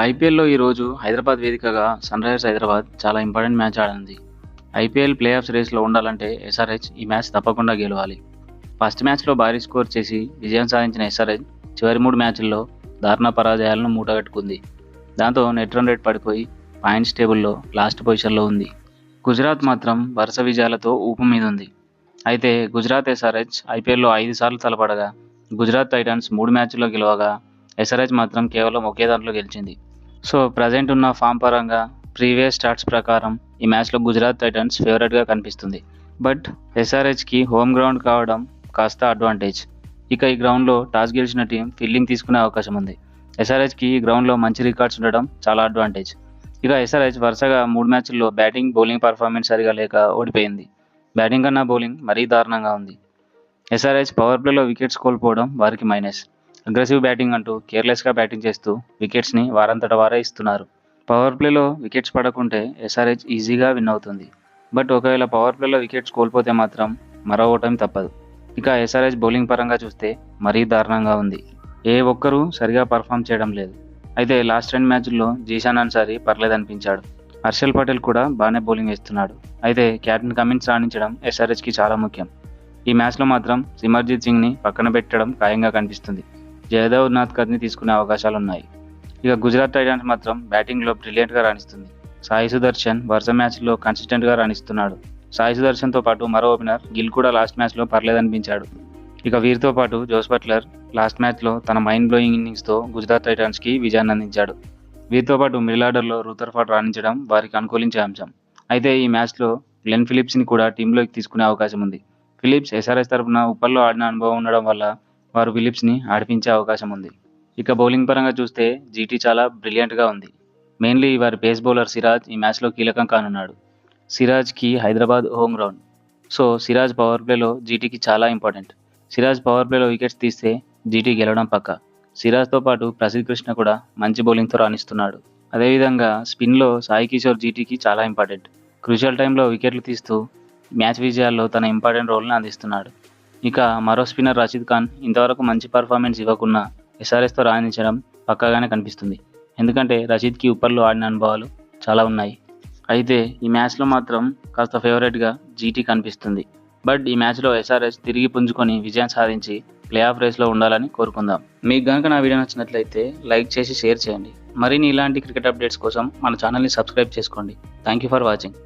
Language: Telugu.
ఐపీఎల్లో ఈరోజు హైదరాబాద్ వేదికగా సన్ రైజర్స్ హైదరాబాద్ చాలా ఇంపార్టెంట్ మ్యాచ్ ఆడింది. ఐపీఎల్ ప్లే ఆఫ్స్ రేస్లో ఉండాలంటే ఎస్ఆర్హెచ్ ఈ మ్యాచ్ తప్పకుండా గెలవాలి. ఫస్ట్ మ్యాచ్లో భారీ స్కోర్ చేసి విజయం సాధించిన ఎస్ఆర్హెచ్ చివరి మూడు మ్యాచ్ల్లో దారుణ పరాజయాలను మూటగట్టుకుంది. దాంతో నెట్ రన్ రేట్ పడిపోయి పాయింట్స్ టేబుల్లో లాస్ట్ పొజిషన్లో ఉంది. గుజరాత్ మాత్రం వరుస విజయాలతో ఊపు మీద ఉంది అయితే గుజరాత్ ఎస్ఆర్హెచ్ ఐపీఎల్లో ఐదు సార్లు తలపడగా గుజరాత్ టైటన్స్ మూడు మ్యాచ్ల్లో గెలవగా ఎస్ఆర్హెచ్ మాత్రం కేవలం ఒకే దాంట్లో గెలిచింది. సో ప్రజెంట్ ఉన్న ఫామ్ పరంగా ప్రీవియస్ స్టార్ట్స్ ప్రకారం ఈ మ్యాచ్లో గుజరాత్ టైటన్స్ ఫేవరెట్గా కనిపిస్తుంది. బట్ ఎస్ఆర్హెచ్కి హోమ్ గ్రౌండ్ కావడం కాస్త అడ్వాంటేజ్ ఇక ఈ గ్రౌండ్లో టాస్ గెలిచిన టీం ఫీల్డింగ్ తీసుకునే అవకాశం ఉంది. ఎస్ఆర్హెచ్కి ఈ గ్రౌండ్లో మంచి రికార్డ్స్ ఉండడం చాలా అడ్వాంటేజ్ ఇక ఎస్ఆర్హెచ్ వరుసగా మూడు మ్యాచ్ల్లో బ్యాటింగ్ బౌలింగ్ పర్ఫార్మెన్స్ సరిగా లేక ఓడిపోయింది. బ్యాటింగ్ కన్నా బౌలింగ్ మరీ దారుణంగా ఉంది. ఎస్ఆర్హెచ్ పవర్ ప్లేలో వికెట్స్ కోల్పోవడం వారికి మైనస్ అగ్రెసివ్ బ్యాటింగ్ అంటూ కేర్లెస్గా బ్యాటింగ్ చేస్తూ వికెట్స్ని వారంతట వారే ఇస్తున్నారు. పవర్ ప్లేలో వికెట్స్ పడకుంటే ఎస్ఆర్హెచ్ ఈజీగా విన్ అవుతుంది. బట్ ఒకవేళ పవర్ ప్లేలో వికెట్స్ కోల్పోతే మాత్రం మరో ఓటమి తప్పదు. ఇక ఎస్ఆర్హెచ్ బౌలింగ్ పరంగా చూస్తే మరీ దారుణంగా ఉంది. ఏ ఒక్కరూ సరిగా పర్ఫామ్ చేయడం లేదు. అయితే లాస్ట్ రెండు మ్యాచ్ల్లో జీషాన్ అన్సారీ పర్లేదనిపించాడు. హర్షల్ పటేల్ కూడా బాగానే బౌలింగ్ వేస్తున్నాడు. అయితే క్యాప్టెన్ కమిన్స్ రాణించడం ఎస్ఆర్హెచ్కి చాలా ముఖ్యం. ఈ మ్యాచ్లో మాత్రం సిమర్జిత్ సింగ్ని పక్కన పెట్టడం ఖాయంగా కనిపిస్తుంది. జయదేవ్ నాథ్కర్ని తీసుకునే అవకాశాలు ఉన్నాయి ఇక గుజరాత్ టైటాన్స్ మాత్రం బ్యాటింగ్లో బ్రిలియంట్గా రాణిస్తుంది. సాయి సుదర్శన్ వరుస మ్యాచ్లో కన్సిస్టెంట్గా రాణిస్తున్నాడు. సాయి సుదర్శన్తో పాటు మరో ఓపెనర్ గిల్ కూడా లాస్ట్ మ్యాచ్లో పర్లేదనిపించాడు. ఇక వీరితో పాటు జోస్ బట్లర్ లాస్ట్ మ్యాచ్లో తన మైండ్ బ్లోయింగ్ ఇన్నింగ్స్తో గుజరాత్ టైటాన్స్కి విజయాన్ని అందించాడు. వీరితో పాటు మిడిల్ ఆర్డర్లో రూతర్ఫాట్ రాణించడం వారికి అనుకూలించే అంశం. అయితే ఈ మ్యాచ్లో గ్లెన్ ఫిలిప్స్ని కూడా టీంలోకి తీసుకునే అవకాశం ఉంది. ఫిలిప్స్ ఎస్ఆర్ఎస్ తరఫున ఉప్పల్లో ఆడిన అనుభవం ఉండడం వల్ల వారు ఫిలిప్స్ని ఆడిపించే అవకాశం ఉంది. ఇక బౌలింగ్ పరంగా చూస్తే జీటీ చాలా బ్రిలియంట్గా ఉంది. మెయిన్లీ వారి పేస్ బౌలర్ సిరాజ్ ఈ మ్యాచ్లో కీలకం కానున్నాడు. సిరాజ్కి Hyderabad home ground. So Siraj power ప్లేలో జీటీకి చాలా ఇంపార్టెంట్. సిరాజ్ పవర్ ప్లేలో వికెట్స్ తీస్తే జీటీ గెలవడం పక్క. సిరాజ్తో పాటు ప్రసిద్ధ కృష్ణ కూడా మంచి బౌలింగ్తో రాణిస్తున్నాడు. అదేవిధంగా స్పిన్లో సాయి కిషోర్ జీటీకి చాలా ఇంపార్టెంట్. క్రూషియల్ టైంలో వికెట్లు తీస్తూ మ్యాచ్ విజయాల్లో తన ఇంపార్టెంట్ రోల్ని అందిస్తున్నాడు. ఇక మరో స్పిన్నర్ రషీద్ ఖాన్ ఇంతవరకు మంచి పర్ఫార్మెన్స్ ఇవ్వకున్నా ఎస్ఆర్ఎస్తో రాణించడం పక్కాగానే కనిపిస్తుంది. ఎందుకంటే రషీద్కి ఉప్పర్లు ఆడిన అనుభవాలు చాలా ఉన్నాయి. అయితే ఈ మ్యాచ్లో మాత్రం కాస్త ఫేవరెట్గా జీటీ కనిపిస్తుంది. బట్ ఈ మ్యాచ్లో ఎస్ఆర్ఎస్ తిరిగి పుంజుకొని విజయం సాధించి ప్లే ఆఫ్ రేస్లో ఉండాలని కోరుకుందాం. మీకు కనుక నా వీడియో నచ్చినట్లయితే లైక్ చేసి షేర్ చేయండి. మరిన్ని ఇలాంటి క్రికెట్ అప్డేట్స్ కోసం మన ఛానల్ని సబ్స్క్రైబ్ చేసుకోండి. Thank you for watching.